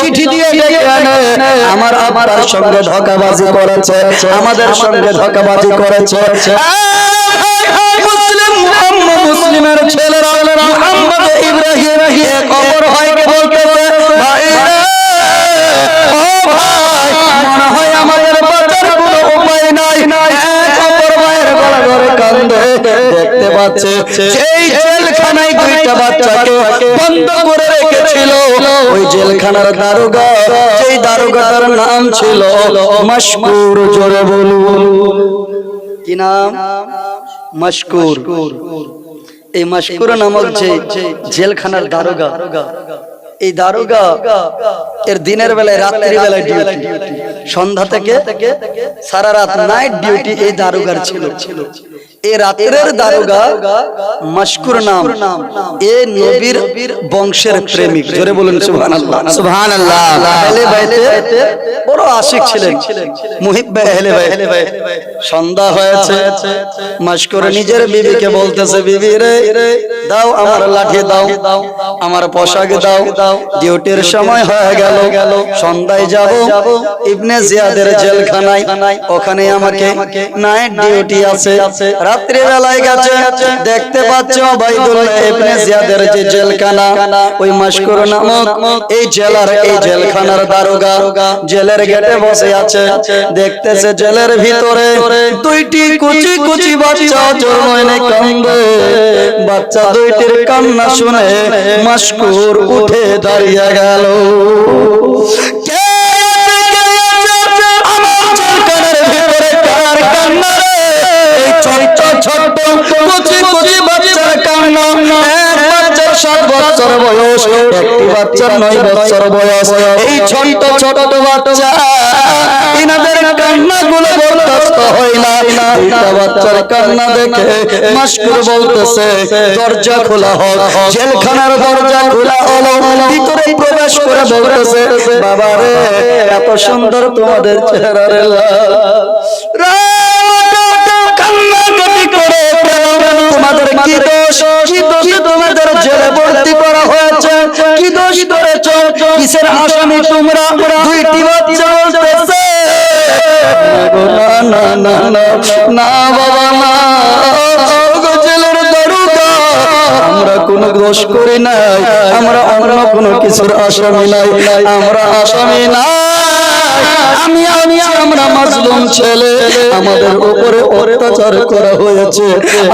চিঠি দিয়ে ডেকে আনে আমার আমার সঙ্গে ধোকাবাজি করেছে আমাদের সঙ্গে ধোকাবাজি করেছে। মুসলিম মুসলিমের ছেলেরা মুহাম্মদ ইব্রাহিম এক অপর ভাইকে বলতেছে? ভাই ও ভাই মনে হয় আমাদের বাঁচার কোনো উপায় নাই। এক অপর ভাইয়ের গলা ধরে কান্দে দেখতে পাচ্ছে সেই জেলখানায় বন্ধ করে রেখেছিল। ওই জেলখানার দারোগা সেই দারোগাটার নাম ছিল মশকুর, জোরে বলুন। কি নাম? মশকুর। এই মশকুর নামক যে জেলখানার দারোগা, এই দারোগা এর দিনের বেলায় রাত্রি বেলায় ডিউটি সন্ধ্যা থেকে সারা রাত নাইট ডিউটি এই দারোগার ছিল। এই রাতের দারোগা মশকুর নাম। এ নবীর বংশের প্রেমিক। জোরে বলুন সুবহানাল্লাহ। সুবহানাল্লাহ। আহলে বাইতে বড় আশিক ছিলেন। মুহিব্বে আহলে বাইত। সন্ধ্যা হয়েছে। মশকুর নিজের বিবিকে বলতেছে বিবি রে দাও আমার লাঠি দাও। আমার পোশাক দাও। ডিউটির সময় হয়ে গেল। সন্ধ্যায় যাব। ইবনে জিয়াদের জেলখানায়। ওখানে আমাকে নাইট ডিউটি আছে। রাত্রি বেলায় গেছে। দেখতে পাচ্ছ বাইদুল্লাহ ইবনে জিয়াদের যে জেলখানা ওই মশকুর নামক এই জেলার এই জেলখানার দারোগা জেলের গেটে বসে আছে। দেখতেছে জেলের ভিতরে দুইটি কুচি কুচি বাচ্চা জন্মনে কান্দে। বাচ্চা দুইটির কান্না শুনে মশকুর উঠে দাঁড়িয়ে গেল। একটি বাচ্চার নয় বছর বয়স। এই ছোট্ট ছোট বাচ্চা ইনাদের কান্না গুলো বরদাস্ত হয় না। দুইটা বাচ্চার কান্না দেখে মাস্কুর বলতেছে দরজা খোলা হোক জেলখানার দরজা খোলা হলো ভিতরে প্রবেশ করে বলতেছে বাবা রে এত সুন্দর তোমাদের চেহারা রে কিসের আসামি তোমরা দুইটি বাচ্চা বলতেছে। না বাবা, না। আমরা কোনো দোষ করি নাই। আমরা অন্য কোনো কিছুর আসামি নাই। আমরা আসামি নাই। আমরা মাজলুম ছেলে আমাদের উপরে অত্যাচার করা হয়েছে।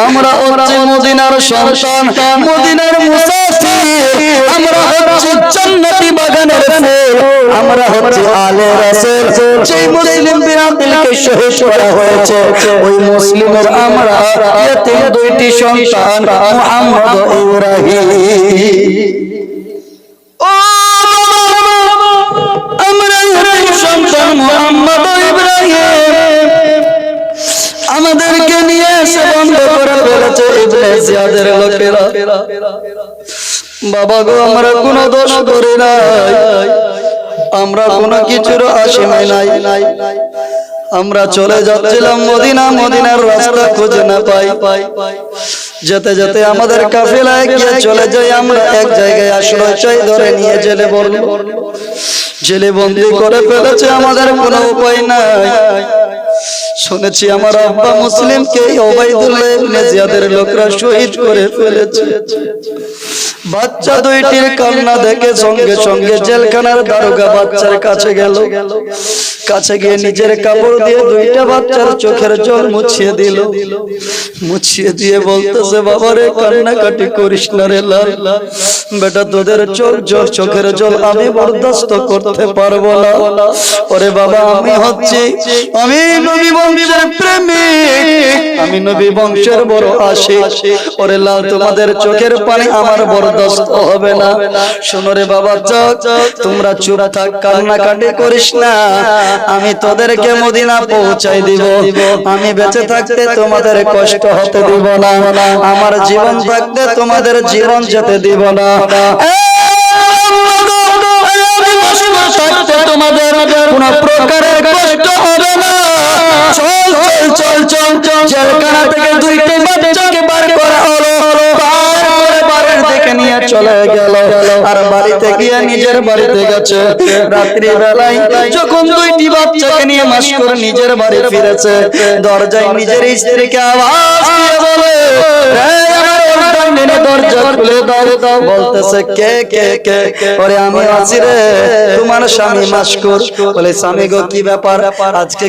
আমরা হচ্ছে মদিনার সন্তান মদিনার মুসাফির। আমরা হচ্ছে জান্নাতি বাগানের ফুল আমরা হচ্ছে আলে রাসূল। যে মুসলিম বিরাদিলকে শহীদ করা হয়েছে ওই মুসলিমের আমরা এতে দুইটি সন্তান মুহাম্মদ ইব্রাহিম। জিয়াদের লোকেরা। বাবা গো, আমরা কোনো দোষ করি নাই। আমরা কোনো কিছুর আসামি নাই। আমরা চলে যাচ্ছিলাম মদিনা, মদিনার রাস্তা খুঁজে না পাই। যেতে যেতে আমাদের কাফেলায় গিয়ে চলে যাই, আমরা এক জায়গায় আশ্রয় চাই, ধরে নিয়ে জেলে বলল জেলে বন্দি করে ফেলেছে, আমাদের কোনো উপায় নাই। শুনেছি আমার আব্বা মুসলিমকে ওবাইদুল্লাহ লোকরা শহীদ করে ফেলেছে। বাচ্চা দুইটির কান্না দেখে সঙ্গে সঙ্গে জেলখানার দারোগা বাচ্চার কাছে গেল। কাছে গিয়ে নিজের কাপড় দিয়ে দুইটা বাচ্চার চোখের জল মুছিয়ে দিল। মুছিয়ে দিয়ে বলতেছে, বাবারে, কান্নাকাটি করিস না রে লাল। বেটা, তোদের চোখ জল, চোখের জল আমি বরদাস্ত করতে পারব না। ওরে বাবা, আমি হচ্ছি, আমি নবী বংশের প্রেমিক। আমি নবী বংশের বড় আশি ওরে লাল, তোমাদের চোখের পানি আমার বরদাস্ত হবে না। শোনো রে বাবা চোখ তোমরা চুপ থাক, কান্নাকাটি করিস না। আমি তোদেরকে মদিনা পৌঁছাই দিব। আমি বেঁচে থাকতে তোমাদের কষ্ট হতে দিব না। আমার জীবন থাকতে তোমাদের জীবন যেতে দিব না। তোমাদের কোন প্রকারের কষ্ট হবে না। চল চল চল চল। জেলখানা থেকে দুইটি বাচ্চাকে দিকে নিয়ে চলে গেল। আর বাড়িতে গিয়ে নিজের বাড়িতে গেছে। রাত্রি বেলায় যখন দুইটি বাচ্চাকে নিয়ে মাস্কর নিজের বাড়ি ফিরেছে, দরজায় নিজের স্ত্রীকে আওয়াজ দিয়ে বলে "এই আমার ওনার নেনে দরজা খুলে দাও। দাও বলতেছে, কে কে কে? ওরে, আমি আছি রে বলে, স্বামী গো, কি ব্যাপার? আজকে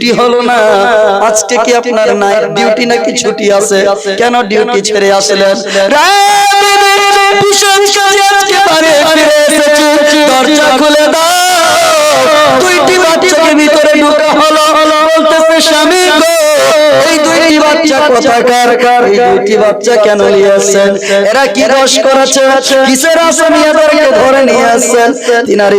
কি হলো না? আজকে কি আপনার নাইট ডিউটি ছুটি আছে? কেন ডিউটি ছেড়ে আসলেন? রে ভীষণ দুইটি বাচ্চাকে ভিতরে ঢোকা স্বামী এই দুইটি বাচ্চা বাচ্চা কেন নিয়ে আসছেন? এরা কি দোষ করেছে কিসের আসামি এদেরকে ধরে নিয়ে আসছেন? তিনার